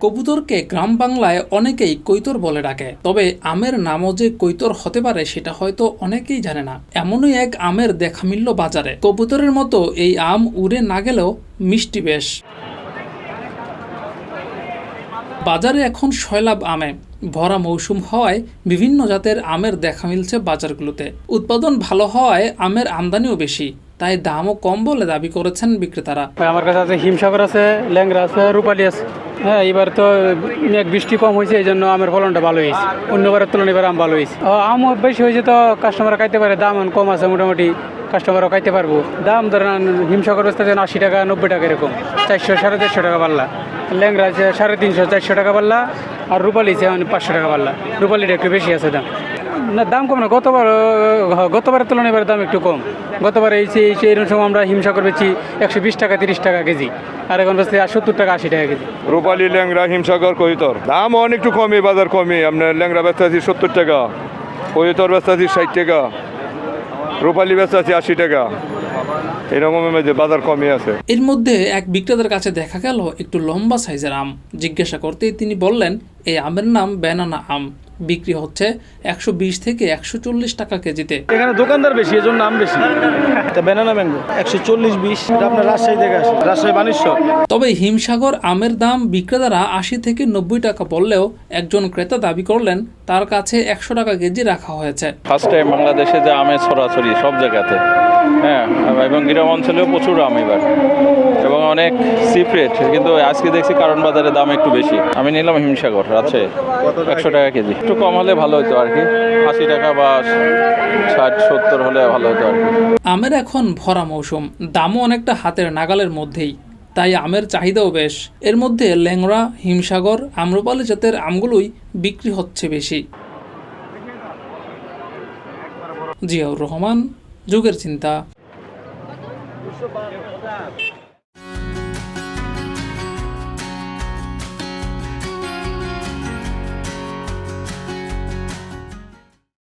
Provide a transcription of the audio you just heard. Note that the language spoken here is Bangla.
কবুতরকে গ্রাম বাংলায় অনেকেই কৈতর বলে ডাকে। তবে আমের নামও যে কৈতর হতে পারে সেটা হয়তো অনেকেই জানে না। এমনই এক আমের দেখা মিলল বাজারে। কবুতরের মতো এই আম উড়ে না গেলেও মিষ্টি বেশ। বাজারে এখন শয়লাভ আমে। ভরা মৌসুম হওয়ায় বিভিন্ন জাতের আমের দেখা মিলছে বাজারগুলোতে। উৎপাদন ভালো হওয়ায় আমের আমদানিও বেশি। তাই দামও কম বলে দাবি করেছেন বিক্রেতারা। আমার কাছে আছে হিমসাগর আছে ল্যাংরা আছে রূপালি আছে। হ্যাঁ এবার তো মেঘ বৃষ্টি কম হয়েছে এই জন্য আমের ফলনটা ভালো হয়েছে। অন্যবারের তুলনায় এবার আম ভালো হয়েছে। ও, আমও বেশি হয়েছে তো কাস্টমার খাইতে পারে দাম কম আছে মোটামুটি কাস্টমারও খাইতে পারব। দাম ধরেন হিমসাগর বেচতে যেন আশি টাকা নব্বই টাকা এরকম চারশো সাড়ে চারশো টাকা পাল্লা। ল্যাংরা আছে সাড়ে তিনশো চারশো টাকা পাল্লা আর রূপালি আছে পাঁচশো টাকা পাল্লা। রূপালিটা একটু বেশি আছে দাম। না দাম কম না গতবার গতবারের তুলনায় এবার দাম একটু কম। গতবার এই এরকম সময় আমরা হিমসাগর বেচি একশো বিশ টাকা তিরিশ টাকা কেজি। আর এখন বেচতে সত্তর টাকা আশি টাকা কেজি। রূপালী ল্যাংরা হিমসাগর কইতর দাম অনেক একটু কমে বাজার কমে। আপনার ল্যাংরা ব্যস্ত আছি সত্তর টাকা কইতর ব্যস্ত আছি ষাট টাকা রূপালী ব্যস্ত আছি আশি টাকা। এরকমের মধ্যে বাজার কমে আছে। এর মধ্যে এক বিক্রেতার কাছে দেখা গেল একটু লম্বা সাইজের আম। জিজ্ঞাসা করতেই তিনি বললেন এই আমের নাম ব্যানানা আম। বিক্রি হচ্ছে একশো বিশ থেকে একশো চল্লিশ টাকা কেজিতে। এখানে দোকানদার বেশি এজন্য আম বেশি। তা ব্যানানা ম্যাঙ্গো একশো চল্লিশ বিশ এটা আপনার রাজশাহী থেকে আসে রাজশাহী বানেশ্বর তবে হিমসাগর আমের দাম বিক্রেতারা আশি থেকে নব্বই টাকা বললেও একজন ক্রেতা দাবি করলেন তার কাছে একশো টাকা কেজি রাখা হয়েছে। ফার্স্ট টাইম বাংলাদেশে যে আমের ছড়াছড়ি সব জায়গাতে। হ্যাঁ এবং গ্রাম অঞ্চলেও প্রচুর আম এবার। এবং অনেক সিপ্রেট কিন্তু আজকে দেখছি কারণ বাজারে দাম একটু বেশি। আমি নিলাম হিমসাগর। আছে একশো টাকা কেজি। একটু কম হলে ভালো হতো আর কি। আশি টাকা বা ষাট, সত্তর হলে ভালো হতো আর কি। আমের এখন ভরা মৌসুম। দামও অনেকটা হাতের নাগালের মধ্যেই। তাই আমের চাহিদাও বেশ। এর মধ্যে ল্যাংড়া, হিমসাগর, আম্রপালি জাতের আমগুলোই বিক্রি হচ্ছে বেশি। জিয়াউর রহমান, যুগের চিন্তা।